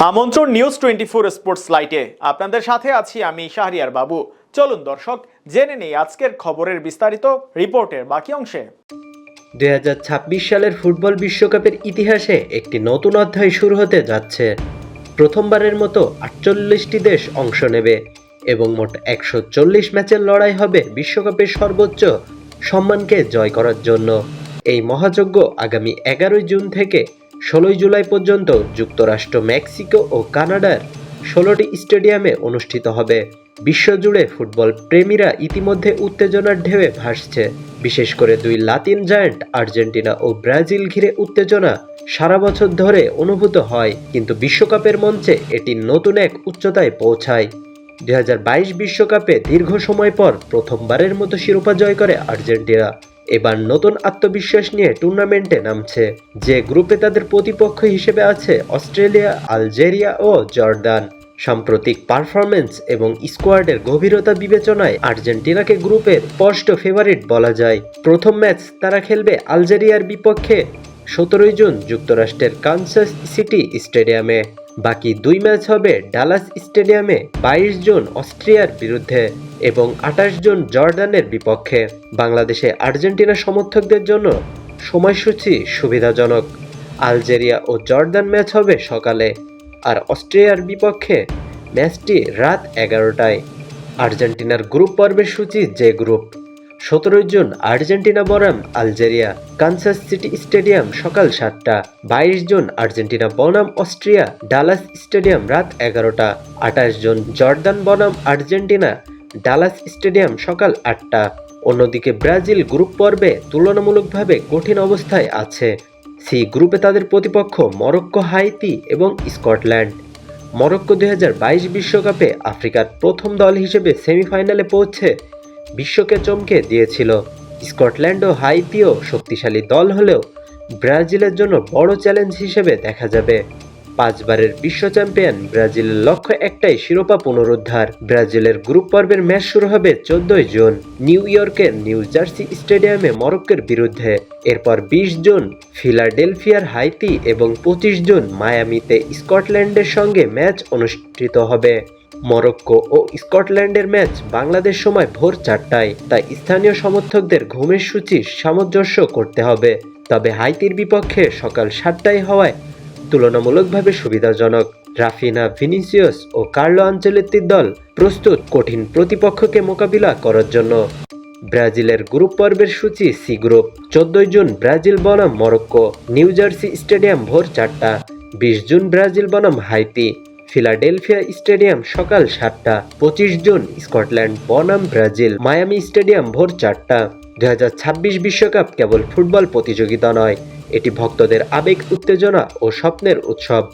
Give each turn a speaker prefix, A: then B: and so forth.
A: আমন্ত্রণ news twenty four sports লাইটে আপনাদের সাথে আছি আমি শাহরিয়ার বাবু। চলুন দর্শক, জেনে নেই আজকের খবরের বিস্তারিত রিপোর্টের বাকি অংশে।
B: দু হাজার ছাব্বিশ সালের ফুটবল বিশ্বকাপের ইতিহাসে একটি নতুন অধ্যায় শুরু হতে যাচ্ছে। প্রথমবারের মতো আটচল্লিশটি দেশ অংশ নেবে এবং মোট একশো চল্লিশ ম্যাচের লড়াই হবে বিশ্বকাপের সর্বোচ্চ সম্মানকে জয় করার জন্য। এই মহাযজ্ঞ আগামী এগারোই জুন থেকে ষোলোই জুলাই পর্যন্ত যুক্তরাষ্ট্র, মেক্সিকো ও কানাডার ষোলোটি স্টেডিয়ামে অনুষ্ঠিত হবে। বিশ্বজুড়ে ফুটবল প্রেমীরা ইতিমধ্যে উত্তেজনার ঢেউয়ে ভাসছে। বিশেষ করে দুই লাতিন জায়ান্ট, আর্জেন্টিনা ও ব্রাজিল ঘিরে উত্তেজনা সারা বছর ধরে অনুভূত হয়, কিন্তু বিশ্বকাপের মঞ্চে এটি নতুন এক উচ্চতায় পৌঁছায়। দুই বিশ্বকাপে দীর্ঘ সময় পর প্রথমবারের মতো শিরোপা জয় করে আর্জেন্টিনা। এবার নতুন আত্মবিশ্বাস নিয়ে টুর্নামেন্টে নামছে, যে গ্রুপে তাদের প্রতিপক্ষ হিসেবে আছে অস্ট্রেলিয়া, আলজেরিয়া ও জর্দান। সাম্প্রতিক পারফরমেন্স এবং স্কোয়াডের গভীরতা বিবেচনায় আর্জেন্টিনাকে গ্রুপের স্পষ্ট ফেভারিট বলা যায়। প্রথম ম্যাচ তারা খেলবে আলজেরিয়ার বিপক্ষে সতেরোই জুন যুক্তরাষ্ট্রের কানসাস সিটি স্টেডিয়ামে। বাকি দুই ম্যাচ হবে ডালাস স্টেডিয়ামে বাইশ জুন অস্ট্রিয়ার বিরুদ্ধে এবং আঠাশ জুন জর্ডানের বিপক্ষে। বাংলাদেশে আর্জেন্টিনা সমর্থকদের জন্য সময়সূচি সুবিধাজনক। আলজেরিয়া ও জর্দান ম্যাচ হবে সকালে আর অস্ট্রিয়ার বিপক্ষে ম্যাচটি রাত এগারোটায়। আর্জেন্টিনার গ্রুপ পর্বের সূচি যে গ্রুপ সতেরোই জুন আর্জেন্টিনা বনাম আলজেরিয়া, কানসাস সিটি স্টেডিয়াম সকাল সাতটা, বাইশ জুন আর্জেন্টিনা বনাম অস্ট্রিয়া, ডালাস স্টেডিয়াম রাত এগারোটা, আঠাশ জুন জর্দান বনাম আর্জেন্টিনা, ডালাস স্টেডিয়াম সকাল আটটা। অন্যদিকে ব্রাজিল গ্রুপ পর্বে তুলনামূলকভাবে কঠিন অবস্থায় আছে। সি গ্রুপে তাদের প্রতিপক্ষ মরক্কো, হাইতি এবং স্কটল্যান্ড। মরক্কো দুই বিশ্বকাপে আফ্রিকার প্রথম দল হিসেবে সেমিফাইনালে পৌঁছে বিশ্বকে চমকে দিয়েছিল। স্কটল্যান্ড ও হাইতিও শক্তিশালী দল হলেও ব্রাজিলের জন্য বড় চ্যালেঞ্জ হিসেবে দেখা যাবে। পাঁচবারের বিশ্ব চ্যাম্পিয়ন ব্রাজিলের লক্ষ্য একটাই শিরোপা পুনরুদ্ধার। ব্রাজিলের গ্রুপ পর্বের ম্যাচ শুরু হবে চোদ্দই জুন নিউ ইয়র্কের নিউ জার্সি স্টেডিয়ামে মরক্কোর বিরুদ্ধে। এরপর বিশ জুন ফিলাডেলফিয়ার, হাইতি এবং পঁচিশ জুন মায়ামিতে স্কটল্যান্ডের সঙ্গে ম্যাচ অনুষ্ঠিত হবে। মরক্কো ও স্কটল্যান্ডের ম্যাচ বাংলাদেশ সময় ভোর চারটায়। তাই স্থানীয় সমর্থকদের ঘুমের সূচি সামঞ্জস্য করতে হবে। তবে হাইতির বিপক্ষে সকাল সাতটায় হওয়ায় তুলনামূলকভাবে সুবিধাজনক। রাফিনা ভিনিসিয়াস ও কার্লো আঞ্চলিতির দল প্রস্তুত কঠিন প্রতিপক্ষকে মোকাবিলা করার জন্য। ব্রাজিলের গ্রুপ পর্বের সূচি সি গ্রুপ। চোদ্দই জুন ব্রাজিল বনাম মরক্কো, নিউ জার্সি স্টেডিয়াম ভোর চারটা। বিশ জুন ব্রাজিল বনাম হাইতি। ফিলাডেলফিয়া স্টেডিয়াম সকাল সাতটা, পঁচিশ জুন, স্কটল্যান্ড, বনাম, ব্রাজিল, মায়ামি স্টেডিয়াম ভোর চারটা। দুই বিশ্বকাপ কেবল ফুটবল প্রতিযোগিতা নয়, এটি ভক্তদের আবেগ, উত্তেজনা ও স্বপ্নের উৎসব।